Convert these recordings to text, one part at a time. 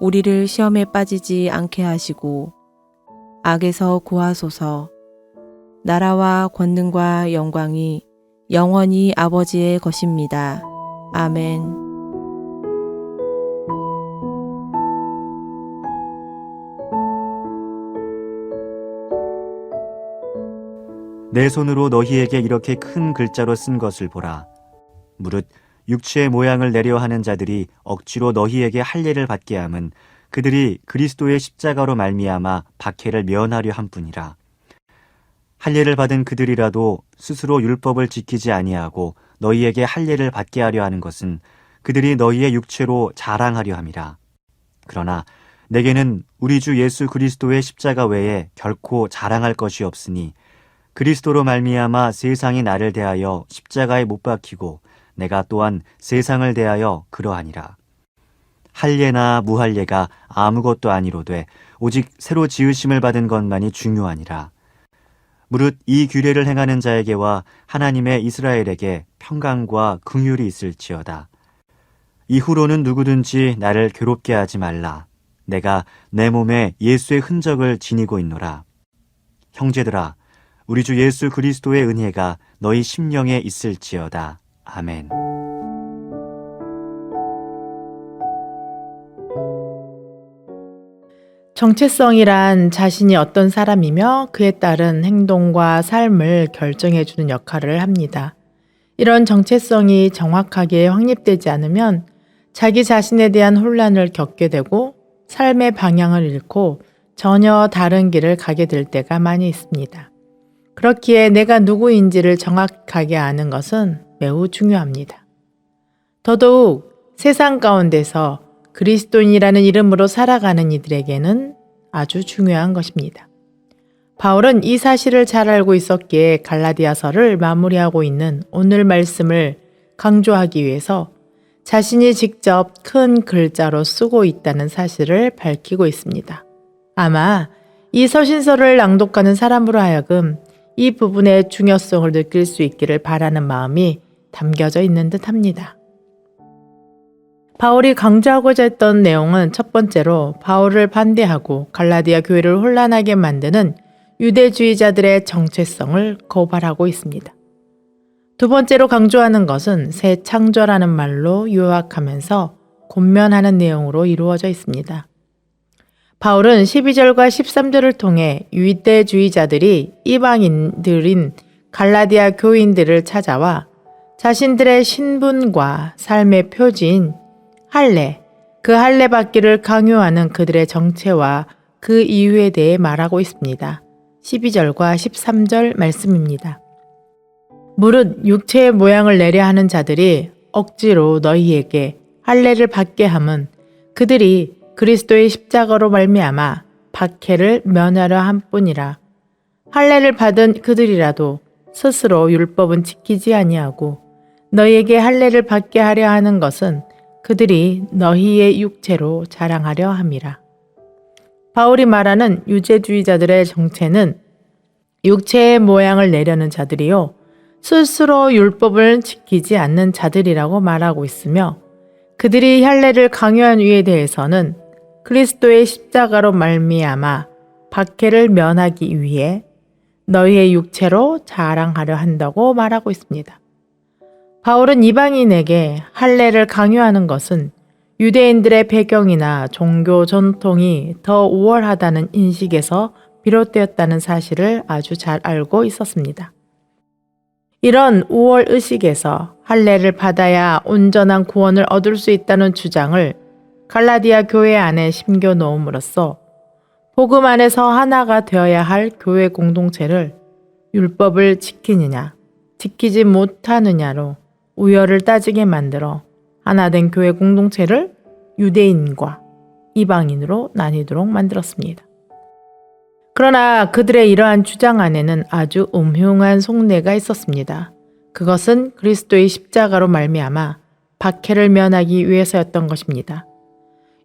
우리를 시험에 빠지지 않게 하시고 악에서 구하소서. 나라와 권능과 영광이 영원히 아버지의 것입니다. 아멘. 내 손으로 너희에게 이렇게 큰 글자로 쓴 것을 보라. 무릇 육체의 모양을 내려 하는 자들이 억지로 너희에게 할례를 받게 함은 그들이 그리스도의 십자가로 말미암아 박해를 면하려 함뿐이라. 할례를 받은 그들이라도 스스로 율법을 지키지 아니하고 너희에게 할례를 받게 하려 하는 것은 그들이 너희의 육체로 자랑하려 함이라. 그러나 내게는 우리 주 예수 그리스도의 십자가 외에 결코 자랑할 것이 없으니 그리스도로 말미암아 세상이 나를 대하여 십자가에 못 박히고 내가 또한 세상을 대하여 그러하니라. 할례나 무할례가 아무것도 아니로되 오직 새로 지으심을 받은 것만이 중요하니라. 무릇 이 규례를 행하는 자에게와 하나님의 이스라엘에게 평강과 긍휼이 있을지어다. 이후로는 누구든지 나를 괴롭게 하지 말라. 내가 내 몸에 예수의 흔적을 지니고 있노라. 형제들아, 우리 주 예수 그리스도의 은혜가 너희 심령에 있을지어다. 아멘. 정체성이란 자신이 어떤 사람이며 그에 따른 행동과 삶을 결정해주는 역할을 합니다. 이런 정체성이 정확하게 확립되지 않으면 자기 자신에 대한 혼란을 겪게 되고 삶의 방향을 잃고 전혀 다른 길을 가게 될 때가 많이 있습니다. 그렇기에 내가 누구인지를 정확하게 아는 것은 매우 중요합니다. 더더욱 세상 가운데서 그리스도인이라는 이름으로 살아가는 이들에게는 아주 중요한 것입니다. 바울은 이 사실을 잘 알고 있었기에 갈라디아서를 마무리하고 있는 오늘 말씀을 강조하기 위해서 자신이 직접 큰 글자로 쓰고 있다는 사실을 밝히고 있습니다. 아마 이 서신서를 낭독하는 사람으로 하여금 이 부분의 중요성을 느낄 수 있기를 바라는 마음이 담겨져 있는 듯 합니다. 바울이 강조하고자 했던 내용은 첫 번째로 바울을 반대하고 갈라디아 교회를 혼란하게 만드는 유대주의자들의 정체성을 고발하고 있습니다. 두 번째로 강조하는 것은 새 창조라는 말로 요약하면서 권면하는 내용으로 이루어져 있습니다. 바울은 12절과 13절을 통해 유대주의자들이 이방인들인 갈라디아 교인들을 찾아와 자신들의 신분과 삶의 표지인 할례, 그 할례 받기를 강요하는 그들의 정체와 그 이유에 대해 말하고 있습니다. 12절과 13절 말씀입니다. 무릇 육체의 모양을 내려 하는 자들이 억지로 너희에게 할례를 받게 함은 그들이 그리스도의 십자가로 말미암아 박해를 면하려 함뿐이라. 할례를 받은 그들이라도 스스로 율법은 지키지 아니하고 너희에게 할례를 받게 하려 하는 것은 그들이 너희의 육체로 자랑하려 함이라. 바울이 말하는 유죄주의자들의 정체는 육체의 모양을 내려는 자들이요. 스스로 율법을 지키지 않는 자들이라고 말하고 있으며 그들이 할례를 강요한 이에 대해서는 그리스도의 십자가로 말미암아 박해를 면하기 위해 너희의 육체로 자랑하려 한다고 말하고 있습니다. 바울은 이방인에게 할례를 강요하는 것은 유대인들의 배경이나 종교 전통이 더 우월하다는 인식에서 비롯되었다는 사실을 아주 잘 알고 있었습니다. 이런 우월 의식에서 할례를 받아야 온전한 구원을 얻을 수 있다는 주장을 갈라디아 교회 안에 심겨 놓음으로써 복음 안에서 하나가 되어야 할 교회 공동체를 율법을 지키느냐, 지키지 못하느냐로 우열을 따지게 만들어 하나된 교회 공동체를 유대인과 이방인으로 나뉘도록 만들었습니다. 그러나 그들의 이러한 주장 안에는 아주 음흉한 속내가 있었습니다. 그것은 그리스도의 십자가로 말미암아 박해를 면하기 위해서였던 것입니다.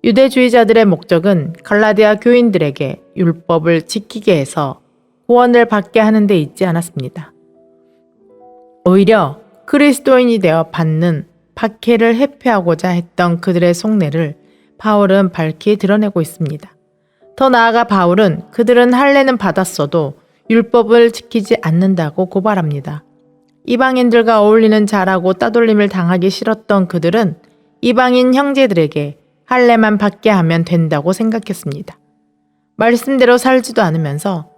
유대주의자들의 목적은 갈라디아 교인들에게 율법을 지키게 해서 구원을 받게 하는 데 있지 않았습니다. 오히려 그리스도인이 되어 받는 박해를 회피하고자 했던 그들의 속내를 바울은 밝히 드러내고 있습니다. 더 나아가 바울은 그들은 할례는 받았어도 율법을 지키지 않는다고 고발합니다. 이방인들과 어울리는 자라고 따돌림을 당하기 싫었던 그들은 이방인 형제들에게 할례만 받게 하면 된다고 생각했습니다. 말씀대로 살지도 않으면서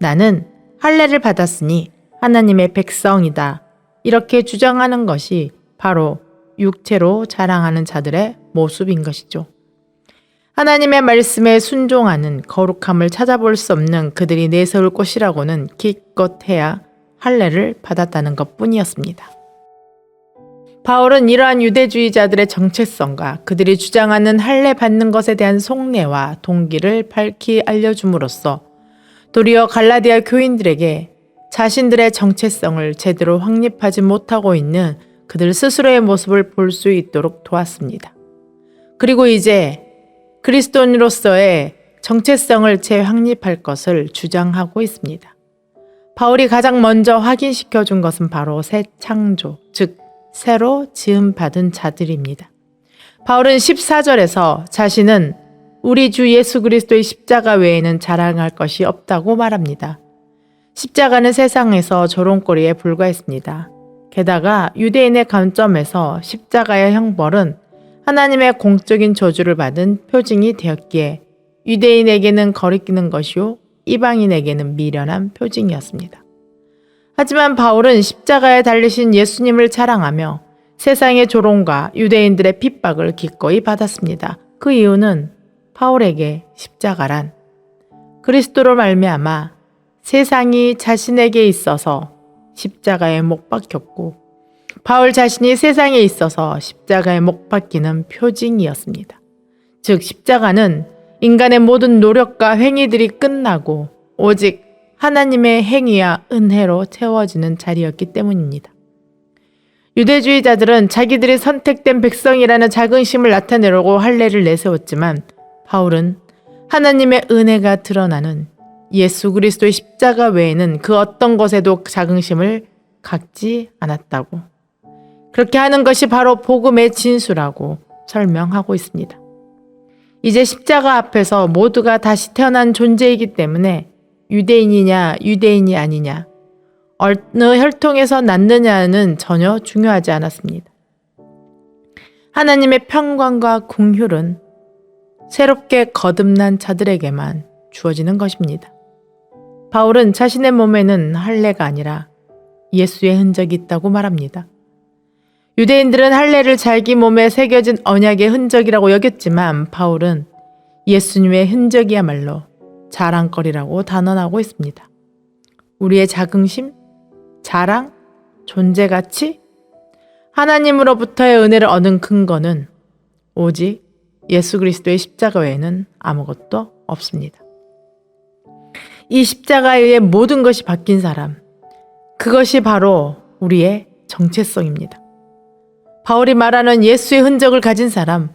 나는 할례를 받았으니 하나님의 백성이다. 이렇게 주장하는 것이 바로 육체로 자랑하는 자들의 모습인 것이죠. 하나님의 말씀에 순종하는 거룩함을 찾아볼 수 없는 그들이 내세울 것이라고는 기껏해야 할례를 받았다는 것 뿐이었습니다. 바울은 이러한 유대주의자들의 정체성과 그들이 주장하는 할례 받는 것에 대한 속내와 동기를 밝히 알려줌으로써 도리어 갈라디아 교인들에게 자신들의 정체성을 제대로 확립하지 못하고 있는 그들 스스로의 모습을 볼 수 있도록 도왔습니다. 그리고 이제 그리스도인으로서의 정체성을 재확립할 것을 주장하고 있습니다. 바울이 가장 먼저 확인시켜 준 것은 바로 새 창조, 즉 새로 지음 받은 자들입니다. 바울은 14절에서 자신은 우리 주 예수 그리스도의 십자가 외에는 자랑할 것이 없다고 말합니다. 십자가는 세상에서 조롱거리에 불과했습니다. 게다가 유대인의 관점에서 십자가의 형벌은 하나님의 공적인 저주를 받은 표징이 되었기에 유대인에게는 거리끼는 것이요 이방인에게는 미련한 표징이었습니다. 하지만 바울은 십자가에 달리신 예수님을 자랑하며 세상의 조롱과 유대인들의 핍박을 기꺼이 받았습니다. 그 이유는 바울에게 십자가란 그리스도로 말미암아 세상이 자신에게 있어서 십자가에 못 박혔고 바울 자신이 세상에 있어서 십자가에 못 박히는 표징이었습니다. 즉 십자가는 인간의 모든 노력과 행위들이 끝나고 오직 하나님의 행위와 은혜로 채워지는 자리였기 때문입니다. 유대주의자들은 자기들이 선택된 백성이라는 자긍심을 나타내려고 할례를 내세웠지만 바울은 하나님의 은혜가 드러나는 예수 그리스도의 십자가 외에는 그 어떤 것에도 자긍심을 갖지 않았다고. 그렇게 하는 것이 바로 복음의 진수라고 설명하고 있습니다. 이제 십자가 앞에서 모두가 다시 태어난 존재이기 때문에 유대인이냐 유대인이 아니냐 어느 혈통에서 낳느냐는 전혀 중요하지 않았습니다. 하나님의 평강과 궁휼은 새롭게 거듭난 자들에게만 주어지는 것입니다. 바울은 자신의 몸에는 할례가 아니라 예수의 흔적이 있다고 말합니다. 유대인들은 할례를 자기 몸에 새겨진 언약의 흔적이라고 여겼지만 바울은 예수님의 흔적이야말로 자랑거리라고 단언하고 있습니다. 우리의 자긍심, 자랑, 존재 가치, 하나님으로부터의 은혜를 얻은 근거는 오직 예수 그리스도의 십자가 외에는 아무것도 없습니다. 이 십자가에 의해 모든 것이 바뀐 사람, 그것이 바로 우리의 정체성입니다. 바울이 말하는 예수의 흔적을 가진 사람,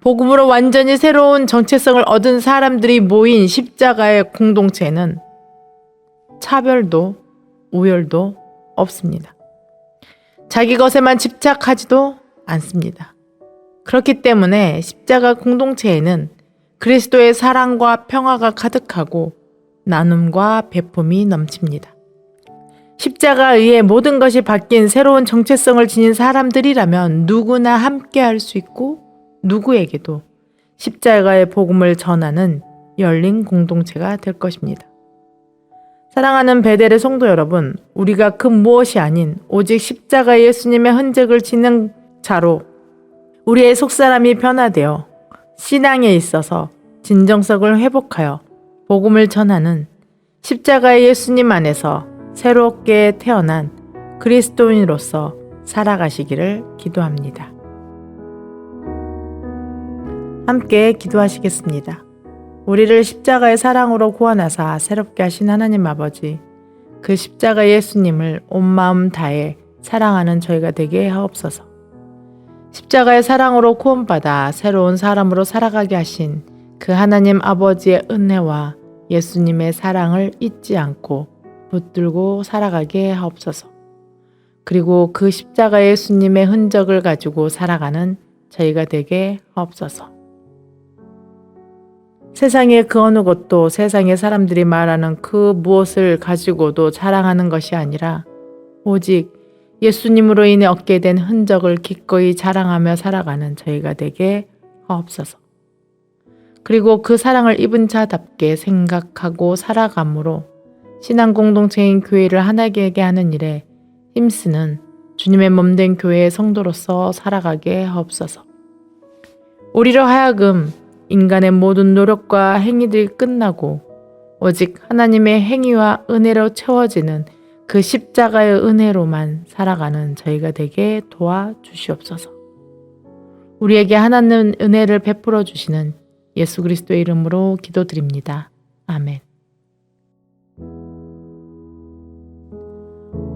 복음으로 완전히 새로운 정체성을 얻은 사람들이 모인 십자가의 공동체는 차별도 우열도 없습니다. 자기 것에만 집착하지도 않습니다. 그렇기 때문에 십자가 공동체에는 그리스도의 사랑과 평화가 가득하고 나눔과 배품이 넘칩니다. 십자가에 의해 모든 것이 바뀐 새로운 정체성을 지닌 사람들이라면 누구나 함께 할 수 있고 누구에게도 십자가의 복음을 전하는 열린 공동체가 될 것입니다. 사랑하는 베델의 성도 여러분, 우리가 그 무엇이 아닌 오직 십자가 예수님의 흔적을 지는 자로 우리의 속사람이 변화되어 신앙에 있어서 진정성을 회복하여 복음을 전하는 십자가의 예수님 안에서 새롭게 태어난 그리스도인으로서 살아가시기를 기도합니다. 함께 기도하시겠습니다. 우리를 십자가의 사랑으로 구원하사 새롭게 하신 하나님 아버지, 그 십자가 예수님을 온 마음 다해 사랑하는 저희가 되게 하옵소서. 십자가의 사랑으로 구원받아 새로운 사람으로 살아가게 하신 그 하나님 아버지의 은혜와 예수님의 사랑을 잊지 않고 붙들고 살아가게 하옵소서. 그리고 그 십자가 예수님의 흔적을 가지고 살아가는 저희가 되게 하옵소서. 세상의 그 어느 것도 세상의 사람들이 말하는 그 무엇을 가지고도 자랑하는 것이 아니라 오직 예수님으로 인해 얻게 된 흔적을 기꺼이 자랑하며 살아가는 저희가 되게 하옵소서. 그리고 그 사랑을 입은 자답게 생각하고 살아감으로 신앙 공동체인 교회를 하나게 하는 일에 힘쓰는 주님의 몸된 교회의 성도로서 살아가게 하옵소서. 우리로 하여금 인간의 모든 노력과 행위들이 끝나고 오직 하나님의 행위와 은혜로 채워지는 그 십자가의 은혜로만 살아가는 저희가 되게 도와 주시옵소서. 우리에게 하나님 은혜를 베풀어 주시는 예수 그리스도의 이름으로 기도드립니다. 아멘.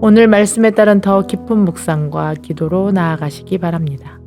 오늘 말씀에 따른 더 깊은 묵상과 기도로 나아가시기 바랍니다.